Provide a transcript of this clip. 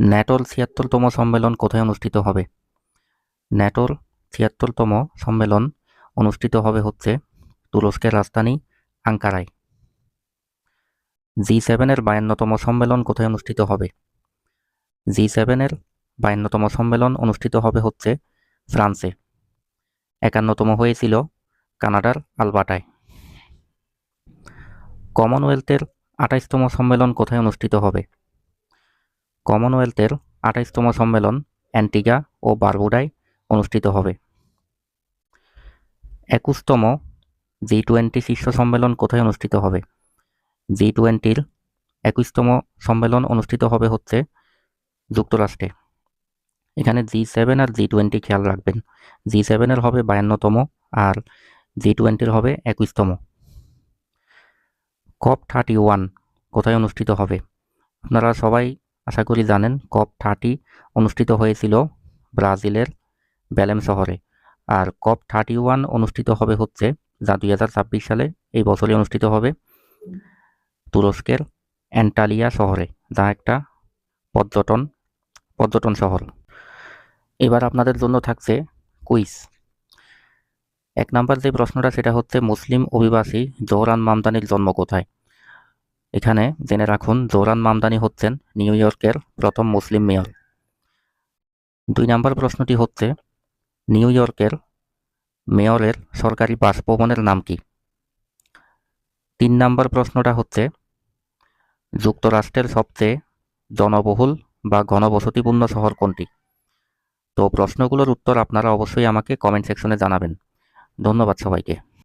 ন্যাটোর ছিয়াত্তরতম সম্মেলন কোথায় অনুষ্ঠিত হবে? ন্যাটোর ছিয়াত্তরতম সম্মেলন অনুষ্ঠিত হবে হচ্ছে তুরস্কের রাজধানী আঙ্কারায়। জি সেভেনের বায়ান্নতম সম্মেলন কোথায় অনুষ্ঠিত হবে? জি সেভেনের বায়ান্নতম সম্মেলন অনুষ্ঠিত হবে হচ্ছে ফ্রান্সে। একান্নতম হয়েছিল কানাডার আলবাটায়। কমনওয়েলথের আঠাইশতম সম্মেলন কোথায় অনুষ্ঠিত হবে? কমনওয়েলথের আঠাইশতম সম্মেলন অ্যান্টিগা ও বারবুডায় অনুষ্ঠিত হবে। একুশতম জি টোয়েন্টি শীর্ষ সম্মেলন কোথায় অনুষ্ঠিত হবে? জি টোয়েন্টির একুশতম সম্মেলন অনুষ্ঠিত হবে হচ্ছে যুক্তরাষ্ট্রে। এখানে জি সেভেন আর জি টোয়েন্টি খেয়াল রাখবেন। জি সেভেনের হবে বায়ান্নতম আর জি টোয়েন্টির হবে একুশতম। কপ থার্টি ওয়ান কোথায় অনুষ্ঠিত হবে? আপনারা সবাই আশা করি জানেন, কপ থার্টি অনুষ্ঠিত হয়েছিল ব্রাজিলের ব্যালেম শহরে। আর কপ থার্টি ওয়ান অনুষ্ঠিত হবে হচ্ছে যা দুই হাজার ছাব্বিশ সালে এই বছরই অনুষ্ঠিত হবে তুরস্কের অ্যান্টালিয়া শহরে, যা একটা পর্যটন পর্যটন শহর। এবার আপনাদের জন্য থাকছে কুইজ। এক নাম্বার যে প্রশ্নটা, সেটা হচ্ছে, মুসলিম অভিবাসী জোহরান মামদানির জন্ম কোথায়? এখানে জেনে রাখুন, জোহরান মামদানি হচ্ছেন নিউ ইয়র্কের প্রথম মুসলিম মেয়র। দুই নাম্বার প্রশ্নটি হচ্ছে, নিউ ইয়র্কের মেয়রের সরকারি বাসভবনের নাম কি? তিন নাম্বার প্রশ্নটা হচ্ছে, যুক্তরাষ্ট্রের সবচেয়ে জনবহুল বা ঘনবসতিপূর্ণ শহর কোনটি? তো প্রশ্নগুলোর উত্তর আপনারা অবশ্যই আমাকে কমেন্ট সেকশনে জানাবেন। ধন্যবাদ সবাইকে।